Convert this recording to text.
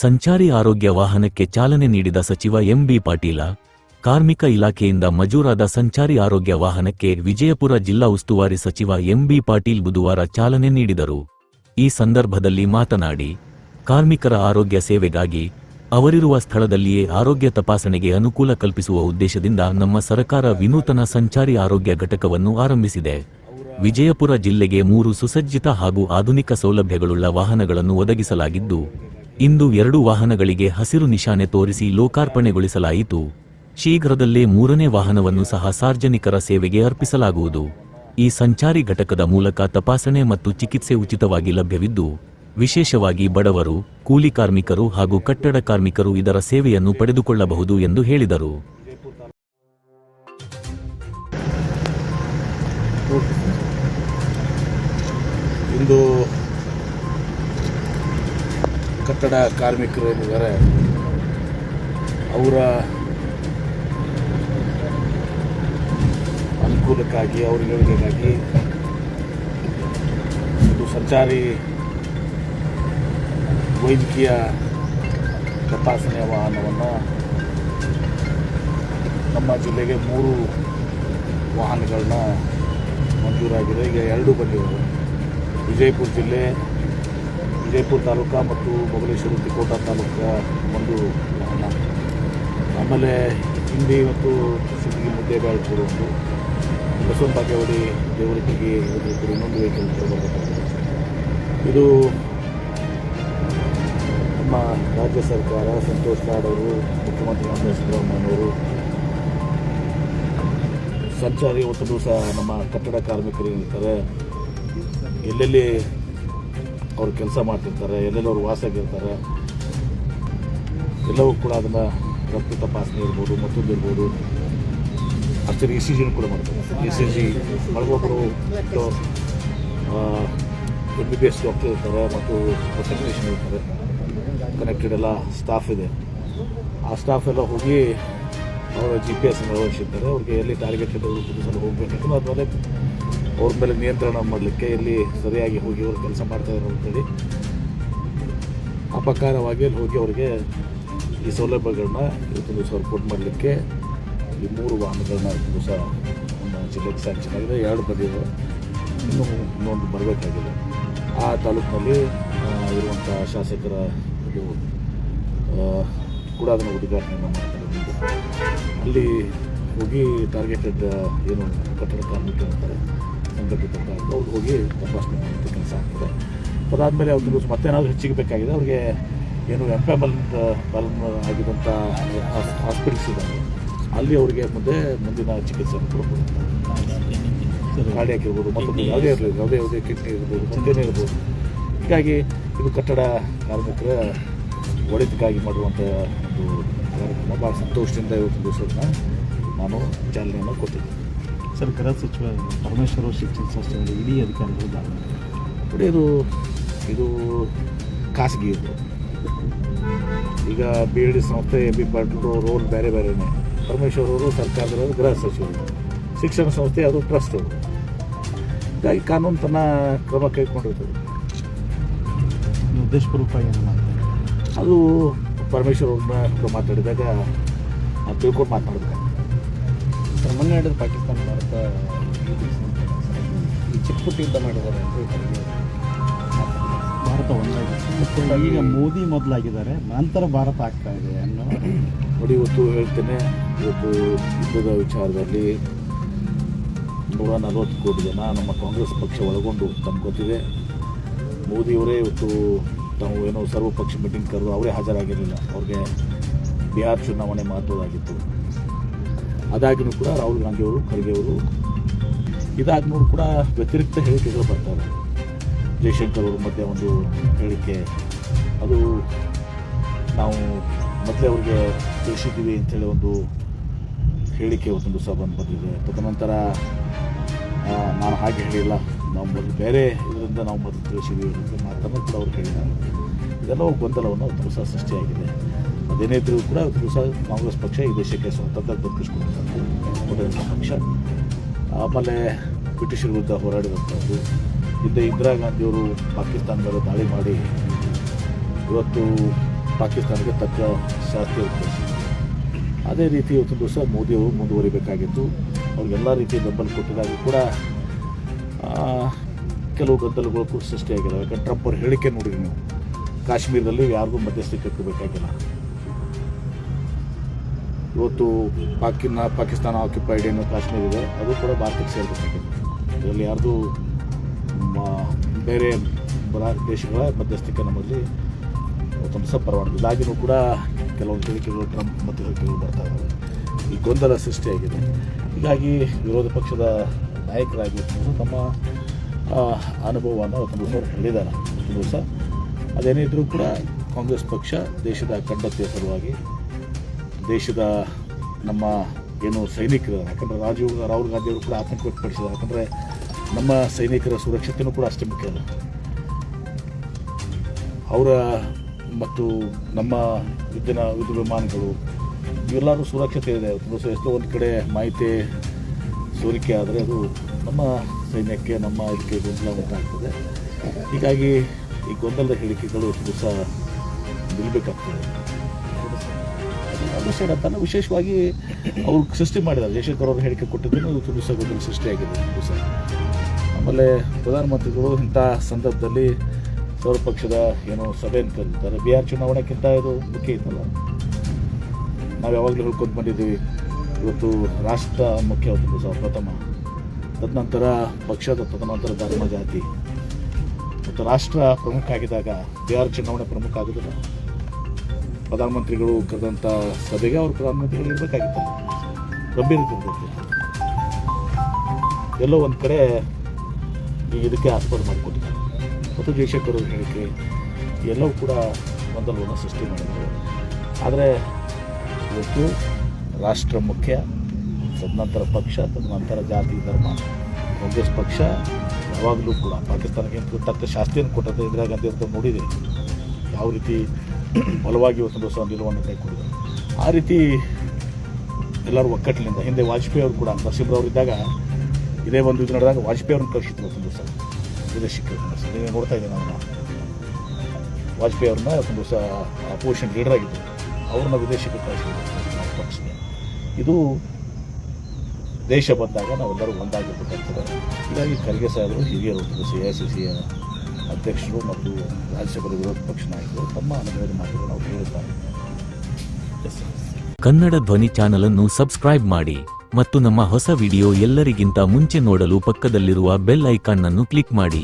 ಸಂಚಾರಿ ಆರೋಗ್ಯ ವಾಹನಕ್ಕೆ ಚಾಲನೆ ನೀಡಿದ ಸಚಿವ ಎಂಬಿ ಪಾಟೀಲ, ಕಾರ್ಮಿಕ ಇಲಾಖೆಯಿಂದ ಮಜೂರಾದ ಸಂಚಾರಿ ಆರೋಗ್ಯ ವಾಹನಕ್ಕೆ ವಿಜಯಪುರ ಜಿಲ್ಲಾ ಉಸ್ತುವಾರಿ ಸಚಿವ ಎಂಬಿ ಪಾಟೀಲ್ ಬುಧವಾರ ಚಾಲನೆ ನೀಡಿದರು. ಈ ಸಂದರ್ಭದಲ್ಲಿ ಮಾತನಾಡಿ, ಕಾರ್ಮಿಕರ ಆರೋಗ್ಯ ಸೇವೆಗಾಗಿ ಅವರಿರುವ ಸ್ಥಳದಲ್ಲಿಯೇ ಆರೋಗ್ಯ ತಪಾಸಣೆಗೆ ಅನುಕೂಲ ಕಲ್ಪಿಸುವ ಉದ್ದೇಶದಿಂದ ನಮ್ಮ ಸರ್ಕಾರ ವಿನೂತನ ಸಂಚಾರಿ ಆರೋಗ್ಯ ಘಟಕವನ್ನು ಆರಂಭಿಸಿದೆ. ವಿಜಯಪುರ ಜಿಲ್ಲೆಗೆ ಮೂರು ಸುಸಜ್ಜಿತ ಹಾಗೂ ಆಧುನಿಕ ಸೌಲಭ್ಯಗಳುಳ್ಳ ವಾಹನಗಳನ್ನು ಒದಗಿಸಲಾಗಿದ್ದು ಇಂದು ಎರಡು ವಾಹನಗಳಿಗೆ ಹಸಿರು ನಿಶಾನೆ ತೋರಿಸಿ ಲೋಕಾರ್ಪಣೆಗೊಳಿಸಲಾಯಿತು. ಶೀಘ್ರದಲ್ಲೇ ಮೂರನೇ ವಾಹನವನ್ನು ಸಹ ಸಾರ್ವಜನಿಕರ ಸೇವೆಗೆ ಅರ್ಪಿಸಲಾಗುವುದು. ಈ ಸಂಚಾರಿ ಘಟಕದ ಮೂಲಕ ತಪಾಸಣೆ ಮತ್ತು ಚಿಕಿತ್ಸೆ ಉಚಿತವಾಗಿ ಲಭ್ಯವಿದ್ದು, ವಿಶೇಷವಾಗಿ ಬಡವರು, ಕೂಲಿ ಕಾರ್ಮಿಕರು ಹಾಗೂ ಕಟ್ಟಡ ಕಾರ್ಮಿಕರು ಇದರ ಸೇವೆಯನ್ನು ಪಡೆದುಕೊಳ್ಳಬಹುದು ಎಂದು ಹೇಳಿದರು. ಇಂದು ಕಟ್ಟಡ ಕಾರ್ಮಿಕರು ಏನಿದ್ದಾರೆ, ಅವರ ಅನುಕೂಲಕ್ಕಾಗಿ, ಅವ್ರ ಏಳಿಗೆಗಾಗಿ ಒಂದು ಸಂಚಾರಿ ವೈದ್ಯಕೀಯ ತಪಾಸಣೆಯ ವಾಹನವನ್ನು ನಮ್ಮ ಜಿಲ್ಲೆಗೆ ಮೂರು ವಾಹನಗಳನ್ನ ಮಂಜೂರಾಗಿದೆ. ಈಗ ಎರಡು ಬಂದಿವೆ. ವಿಜಯಪುರ ಜಿಲ್ಲೆ ವಿಜಯಪುರ ತಾಲೂಕು ಮತ್ತು ಮೊಗಲೇಶ್ವರ ತಿಕೋಟ ತಾಲೂಕು ಒಂದು ಆಮೇಲೆ ಹಿಂದಿ ಮತ್ತು ಸಿಂದಗಿ ಕೂಡ ಒಂದು. ಬಸವನ ಬಾಗೇವಾಡಿ ದೇವರಟ್ಟಿಗೆ ಕೂಡ ಇನ್ನೊಂದು ವೆಹಿಕಲ್ ಇದು ನಮ್ಮ ರಾಜ್ಯ ಸರ್ಕಾರ, ಸಂತೋಷ್ ಲಾಡ್ ಅವರು, ಮುಖ್ಯಮಂತ್ರಿ ನಾರಾಯಣ ಸಿದ್ದರಾಮಯ್ಯನವರು ಸಂಚಾರಿ ಒಂದು ದಿವಸ ನಮ್ಮ ಕಟ್ಟಡ ಕಾರ್ಮಿಕರು ಇರ್ತಾರೆ ಎಲ್ಲೆಲ್ಲಿ ಅವ್ರು ಕೆಲಸ ಮಾಡ್ತಿರ್ತಾರೆ, ಎಲ್ಲೆಲ್ಲಿ ಅವ್ರು ವಾಸಾಗಿರ್ತಾರೆ ಎಲ್ಲವೂ ಕೂಡ ಅದನ್ನು ರಕ್ತ ತಪಾಸಣೆ ಇರ್ಬೋದು, ಮತ್ತೊಂದು ಇರ್ಬೋದು. ಆಕ್ಚುಲಿ ಇ ಸಿ ಜಿನೂ ಕೂಡ ಮಾಡ್ತಾರೆ. E C G ಒಳಗೊಬ್ಬರು M B B S doctor ಇರ್ತಾರೆ ಮತ್ತು ಟೆಕ್ನಿಷಿಯನ್ ಇರ್ತಾರೆ. ಕನೆಕ್ಟೆಡ್ ಎಲ್ಲ ಸ್ಟಾಫ್ ಇದೆ. ಆ ಸ್ಟಾಫ್ ಎಲ್ಲ ಹೋಗಿ ಅವರ ಜಿ ಪಿ ಎಸ್ ಅಳವಡಿಸಿರ್ತಾರೆ. ಅವ್ರಿಗೆ ಎಲ್ಲಿ ಟಾರ್ಗೆಟ್ ಕುದಿಸಲು ಹೋಗಬೇಕಿತ್ತು ಆದಮೇಲೆ ಅವ್ರ ಮೇಲೆ ನಿಯಂತ್ರಣ ಮಾಡಲಿಕ್ಕೆ ಇಲ್ಲಿ ಸರಿಯಾಗಿ ಹೋಗಿ ಅವರು ಕೆಲಸ ಮಾಡ್ತಾ ಇರೋ ಅಂತೇಳಿ ಅಪಕಾರವಾಗಿ ಅಲ್ಲಿ ಹೋಗಿ ಅವರಿಗೆ ಈ ಸೌಲಭ್ಯಗಳನ್ನ ಇವತ್ತು ದಿವಸ ರಿಪೋರ್ಟ್ ಮಾಡಲಿಕ್ಕೆ ಈ ಮೂರು ವಾಹನಗಳನ್ನ ಇವತ್ತು ದಿವಸ ಒಂದು ಜಿಲ್ಲೆಗೆ ಸ್ಯಾಂಕ್ಷನ್ ಆಗಿದೆ. ಎರಡು ಬಂದಿದೆ ಇನ್ನೂ ಇನ್ನೊಂದು ಬರಬೇಕಾಗಿದೆ. ಆ ತಾಲೂಕಿನಲ್ಲಿ ಇರುವಂಥ ಶಾಸಕರ ಇದು ಕೂಡ ಅದನ್ನು ಉದ್ಘಾಟನೆ ಮಾಡ್ತಾರೆ. ಅಲ್ಲಿ ಹೋಗಿ ಟಾರ್ಗೆಟೆಡ್ ಏನು ಕಟ್ಟಡ ಕಾರ್ಮಿಕರು ಇರ್ತಾರೆ ಸಂಘಟಿತ ಕಾರ್ಮಿಕರು ಅವ್ರು ಹೋಗಿ ತಪಾಸಣೆ ಮಾಡುವಂಥ ಕೆಲಸ ಆಗ್ತದೆ. ಅದಾದಮೇಲೆ ಅವ್ರ ದಿವಸ ಮತ್ತೇನಾದರೂ ಹೆಚ್ಚಿಗೆ ಬೇಕಾಗಿದೆ, ಅವ್ರಿಗೆ ಏನು ಎಂಪ್ಲಾಯ್ಮೆಂಟ್ ಬಲನ್ ಆಗಿದಂಥ ಹಾಸ್ಪಿಟಲ್ಸ್ ಇದ್ದಾವೆ ಅಲ್ಲಿ ಅವರಿಗೆ ಮುಂದೆ ಮುಂದಿನ ಚಿಕಿತ್ಸೆ ಕೊಡ್ಬೋದು. ಗಾಡಿ ಇರ್ಬೋದು ಮತ್ತೊಂದು ಯಾವುದೇ ಇರಲಿ, ಯಾವುದೇ ಯಾವುದೇ ಕಿಡ್ನಿ ಇರ್ಬೋದು ಮುಂದೇನೇ ಇರ್ಬೋದು. ಹೀಗಾಗಿ ಇದು ಕಟ್ಟಡ ಕಾರ್ಮಿಕರ ಒಳಿತಿಗಾಗಿ ಮಾಡುವಂಥ ಒಂದು ಕಾರ್ಯಕ್ರಮ. ಭಾಳ ಸಂತೋಷದಿಂದ ಇವತ್ತು ದಿವಸನ ನಾನು ಚಾಲನೆಯನ್ನು ಕೊಟ್ಟಿದ್ದೆ ಸರ್ ಗೃಹ ಸಚಿವ ಪರಮೇಶ್ವರ ಅವರು ಶಿಕ್ಷಣ ಸಂಸ್ಥೆಗಳ ಇಡೀ ಅಧಿಕಾರಿಗಳು ನೋಡಿ ಇದು ಇದು ಖಾಸಗಿ ಇದು ಈಗ ಬಿ ಡಿ ಸಂಸ್ಥೆ ಎ ಬಿ ಪಾಟೀಲ್ ರೋಲ್ ಬೇರೆ ಬೇರೆನೇ ಪರಮೇಶ್ವರ್ ಅವರು ಸರ್ಕಾರದ ಗೃಹ ಸಚಿವರು ಶಿಕ್ಷಣ ಸಂಸ್ಥೆ ಅದು ಟ್ರಸ್ಟ್ ಅವರು ಹೀಗಾಗಿ ಕಾನೂನು ತನ್ನ ಕ್ರಮ ಕೈಗೊಂಡಿರ್ತದೆ ಉದ್ದೇಶಪೂರ್ವಕವಾಗಿ ಅದು ಪರಮೇಶ್ವರ್ ಅವ್ರನ್ನ ಮಾತಾಡಿದಾಗ ತಿಳ್ಕೊಂಡು ಮಾತನಾಡಬೇಕು ಸರ್ ಮೊನ್ನೆ ನಡೆದ ಪಾಕಿಸ್ತಾನ ಭಾರತ ಈ ಚಿಕ್ಕಪುಟ್ಟ ಯುದ್ಧ ಮಾಡಿದ್ದಾರೆ ಅಂತ ಭಾರತ ಒಂದಾಗಿದೆ. ಈಗ ಮೋದಿ ಮೊದಲಾಗಿದ್ದಾರೆ. ನಂತರ ಭಾರತ ಆಗ್ತಾ ಇದೆ ಅನ್ನೋ ನೋಡಿ ಇವತ್ತು ಹೇಳ್ತೇನೆ ಇವತ್ತು ಯುದ್ಧದ ವಿಚಾರದಲ್ಲಿ ನೂರ ನಲವತ್ತು ಕೋಟಿ ಜನ ನಮ್ಮ ಕಾಂಗ್ರೆಸ್ ಪಕ್ಷ ಒಳಗೊಂಡು ತಮ್ಗೆ ಗೊತ್ತಿದೆ. ಮೋದಿಯವರೇ ಇವತ್ತು ತಾವು ಏನೋ ಸರ್ವಪಕ್ಷ ಮೀಟಿಂಗ್ ಕರೆದು ಅವರೇ ಹಾಜರಾಗಿರಲಿಲ್ಲ. ಅವ್ರಿಗೆ ಬಿಹಾರ್ ಚುನಾವಣೆ ಮಹತ್ವದಾಗಿತ್ತು. ಅದಾಗಿನೂ ಕೂಡ ರಾಹುಲ್ ಗಾಂಧಿಯವರು ಖರ್ಗೆ ಅವರು ಇದಾದ್ಮೇಲೆ ಕೂಡ ವ್ಯತಿರಿಕ್ತ ಹೇಳಿಕೆಗಳು ಬರ್ತಾರೆ ಜೈಶಂಕರ್ ಅವರು ಮತ್ತೆ ಒಂದು ಹೇಳಿಕೆ. ಅದು ನಾವು ಮೊದಲೇ ಅವ್ರಿಗೆ ತಿಳಿಸಿದ್ದೀವಿ ಅಂತೇಳಿ ಒಂದು ಹೇಳಿಕೆ ಒಂದು ಸಹ ಬಂದು ಬಂದಿದೆ. ತದನಂತರ ನಾನು ಹಾಗೆ ಹೇಳಿಲ್ಲ. ನಾವು ಮೊದಲು ಬೇರೆ ಇದರಿಂದ ನಾವು ಮೊದಲು ತಿಳಿಸಿದ್ದೀವಿ ಅಂತ ಮಾತನ್ನು ಕೂಡ ಅವ್ರು ಹೇಳಿದ್ದಾರೆ. ಇದೆಲ್ಲ ಒಂದು ಗೊಂದಲವನ್ನು ಸಹ ಸೃಷ್ಟಿಯಾಗಿದೆ. ಅದೇನೇ ಇದ್ರೂ ಕೂಡ ಒಂದು ಸಹ ಕಾಂಗ್ರೆಸ್ ಪಕ್ಷ ಈ ದೇಶಕ್ಕೆ ಸ್ವಾತಂತ್ರ್ಯ ದೊರಕಿಸ್ಕೊಡುವಂಥ ಪಕ್ಷ. ಆಮೇಲೆ ಬ್ರಿಟಿಷರ ವಿರುದ್ಧ ಹೋರಾಡಿದಂಥದ್ದು. ಹಿಂದೆ ಇಂದಿರಾ ಗಾಂಧಿಯವರು ಪಾಕಿಸ್ತಾನದಲ್ಲಿ ದಾಳಿ ಮಾಡಿ ಇವತ್ತು ಪಾಕಿಸ್ತಾನಕ್ಕೆ ತಕ್ಕ ಶಾಸ್ತಿ ಅದೇ ರೀತಿ ಇವತ್ತು ದಿವಸ ಮೋದಿಯವರು ಮುಂದುವರಿಬೇಕಾಗಿತ್ತು. ಅವ್ರಿಗೆಲ್ಲ ರೀತಿಯ ಬೆಂಬಲ ಕೊಟ್ಟಿದಾಗ ಕೂಡ ಕೆಲವು ಗದ್ದಲಗಳು ಕೂಡ ಸೃಷ್ಟಿಯಾಗಿಲ್ಲ ಯಾಕಂದ್ರೆ ಟ್ರಂಪ್ ಅವ್ರ ಹೇಳಿಕೆ ನೋಡಿರಿ ನೀವು. ಕಾಶ್ಮೀರದಲ್ಲಿ ಯಾರಿಗೂ ಮಧ್ಯಸ್ಥಿಕೆ ಕಟ್ಟಬೇಕಾಗಿಲ್ಲ ಇವತ್ತು ಪಾಕಿನ ಪಾಕಿಸ್ತಾನ ಆಕ್ಯುಪೈಡ್ ಏನು ಕಾಶ್ಮೀರ ಇದೆ, ಅದು ಕೂಡ ಭಾರತಕ್ಕೆ ಸೇರಬೇಕಾಗಿದೆ. ಅದರಲ್ಲಿ ಯಾರ್ದು ಬೇರೆ ದೇಶಗಳ ಮಧ್ಯಸ್ಥಿಕೆ ನಮ್ಮಲ್ಲಿ ಸಹ ಪರವಾನಗಿ ಇದಾಗಿನೂ ಕೂಡ ಕೆಲವೊಂದು ಹೇಳಿಕೆಗಳು ಟ್ರಂಪ್ ಮತ್ತು ಹೇಳಿಕೆಗಳು ಬರ್ತಾ ಇದ್ದಾವೆ ಈ ಗೊಂದಲ ಸೃಷ್ಟಿಯಾಗಿದೆ. ಹೀಗಾಗಿ ವಿರೋಧ ಪಕ್ಷದ ನಾಯಕರಾಗಿ ತಮ್ಮ ಅನುಭವವನ್ನು ತುಂಬ ಹೇಳಿದ್ದಾರೆ ಇವತ್ತು ದಿವಸ ಅದೇನೇ ಇದ್ರೂ ಕೂಡ ಕಾಂಗ್ರೆಸ್ ಪಕ್ಷ ದೇಶದ ಅಖಂಡತೆಯ ಸಲುವಾಗಿ ದೇಶದ ನಮ್ಮ ಏನು ಸೈನಿಕರು, ಯಾಕಂದರೆ ರಾಜೀವ್ ರಾಹುಲ್ ಗಾಂಧಿ ಅವರು ಕೂಡ ಆತಂಕ ವ್ಯಕ್ತಪಡಿಸಿದ್ದಾರೆ. ಯಾಕಂದರೆ ನಮ್ಮ ಸೈನಿಕರ ಸುರಕ್ಷತೆಯೂ ಕೂಡ ಅಷ್ಟೇ ಮುಖ್ಯ ಅವರ ಮತ್ತು ನಮ್ಮ ಯುದ್ಧನ, ಯುದ್ಧ ವಿಮಾನಗಳು, ಇವೆಲ್ಲರೂ ಸುರಕ್ಷತೆ ಇದೆ. ಎಷ್ಟೋ ಒಂದು ಕಡೆ ಮಾಹಿತಿ ಸೋರಿಕೆ ಆದರೆ ಅದು ನಮ್ಮ ಸೈನ್ಯಕ್ಕೆ, ನಮ್ಮ ಇದಕ್ಕೆ ಗೊಂದಲ ಉಂಟಾಗ್ತದೆ. ಹೀಗಾಗಿ ಈ ಗೊಂದಲದ ಹೇಳಿಕೆಗಳು ದಿವಸ ನಿಲ್ಲಬೇಕಾಗ್ತದೆ. ಅದು ಅಂತಲ್ಲ ವಿಶೇಷವಾಗಿ ಅವರು ಸೃಷ್ಟಿ ಮಾಡಿದ್ದಾರೆ. ಜಯಶಂಕರ್ ಅವರು ಹೇಳಿಕೆ ಕೊಟ್ಟಿದ್ದನ್ನು ಇವತ್ತು ದಿವಸ ಗೊಂದಲ ಸೃಷ್ಟಿಯಾಗಿದೆ ಸರ್. ಆಮೇಲೆ ಪ್ರಧಾನಮಂತ್ರಿಗಳು ಇಂಥ ಸಂದರ್ಭದಲ್ಲಿ ಸರ್ವಪಕ್ಷದ ಏನು ಸಭೆಯನ್ನು ಕರೀತಾರೆ ಬಿಹಾರ್ ಚುನಾವಣೆಗಿಂತ ಇದು ಮುಖ್ಯ ಇತ್ತಲ್ಲ ನಾವು ಯಾವಾಗಲೂ ಹೇಳ್ಕೊಂಡು ಬಂದಿದ್ದೀವಿ. ಇವತ್ತು ರಾಷ್ಟ್ರ ಮುಖ್ಯ ಸರ್, ಪ್ರಥಮ. ತದನಂತರ ಪಕ್ಷದ ತದನಂತರ ಧರ್ಮ ಜಾತಿ. ಮತ್ತು ರಾಷ್ಟ್ರ ಪ್ರಮುಖ ಆಗಿದ್ದಾಗ ಬಿಹಾರ್ ಚುನಾವಣೆ ಪ್ರಮುಖ ಆಗೋದಿಲ್ಲ. ಪ್ರಧಾನಮಂತ್ರಿಗಳು ಕರೆದಂಥ ಸಭೆಗೆ ಅವರು ಪ್ರಧಾನಮಂತ್ರಿಗಳು ಇರಬೇಕಾಗಿತ್ತು. ಗಂಭೀರ ಇರಬೇಕು ಎಲ್ಲೋ ಒಂದು ಕಡೆ ಈ ಇದಕ್ಕೆ ಆಸ್ಪದ ಮಾಡಿಕೊಟ್ಟಿದ್ದಾರೆ. ಮತ್ತು ಅವ್ರ ಹೇಳಿಕೆ ಎಲ್ಲವೂ ಕೂಡ ಗೊಂದಲವನ್ನು ಸೃಷ್ಟಿ ಮಾಡಿದ್ದಾರೆ. ಆದರೆ ಇವತ್ತು ರಾಷ್ಟ್ರ ಮುಖ್ಯ, ತದನಂತರ ಪಕ್ಷ, ತದನಂತರ ಜಾತಿ, ಧರ್ಮ, ಕಾಂಗ್ರೆಸ್ ಪಕ್ಷ, ಯಾವಾಗಲೂ ಕೂಡ ಪಾಕಿಸ್ತಾನಕ್ಕೆ ತಕ್ಕ ಶಾಸ್ತಿಯನ್ನು ಕೊಟ್ಟದ್ದು ಇಂದಿರಾ ಗಾಂಧಿ ಅಂತ ನೋಡಿದೆ ಯಾವ ರೀತಿ ಬಲವಾಗಿ ಇವತ್ತು ದಿವಸ ನಿಲುವನ್ನು ಕೈಗೊಂಡಿದ್ದಾರೆ ಆ ರೀತಿ ಎಲ್ಲರೂ ಒಕ್ಕಟ್ಟಿನಿಂದ ಹಿಂದೆ ವಾಜಪೇಯಿ ಅವರು ಕೂಡ ನರಸಿಂಹರವ್ರು ಇದ್ದಾಗ ಇದೇ ಒಂದು ಇದು ನಡೆದಾಗ ವಾಜಪೇಯಿ ಅವ್ರನ್ನ ಕಳಿಸಿದ್ರು ಒಂದು ದಿವಸ. ವಿದೇಶಕ್ಕೆ ನೀವು ನೋಡ್ತಾ ಇದ್ದೀನಿ ನಾನು ವಾಜಪೇಯಿ ಅವ್ರನ್ನ ಒಂದು ದಿವಸ ಅಪೋಸಿಷನ್ ಲೀಡರ್ ಆಗಿದ್ದರು ಅವ್ರನ್ನ ವಿದೇಶಕ್ಕೆ ಕಳಿಸಿದ್ರು. ಇದು ದೇಶ ಬಂದಾಗ ನಾವೆಲ್ಲರೂ ಒಂದಾಗಿರ್ಬೇಕಾಗ್ತದೆ. ಹೀಗಾಗಿ ಖರ್ಗೆ ಸಾಹೇಬರು, ಹಿರಿಯರು ಸಿ ಐ ಸಿ ಸಿಯ ಅಧ್ಯಕ್ಷರು ಮತ್ತು ರಾಜ್ಯಸಭೆಯ ವಿರೋಧ ಪಕ್ಷ ನಾಯಕರು ತಮ್ಮ ಅನುಭವದ ಮಾತುಗಳನ್ನು ಅವರು ಹೇಳುತ್ತಾರೆ ಕನ್ನಡ ಧ್ವನಿ ಚಾನಲ್ ಅನ್ನು ಸಬ್ಸ್ಕ್ರೈಬ್ ಮಾಡಿ ಮತ್ತು ನಮ್ಮ ಹೊಸ ವಿಡಿಯೋ ಎಲ್ಲರಿಗಿಂತ ಮುಂಚೆ ನೋಡಲು ಪಕ್ಕದಲ್ಲಿರುವ ಬೆಲ್ ಐಕಾನ್ ಅನ್ನು ಕ್ಲಿಕ್ ಮಾಡಿ.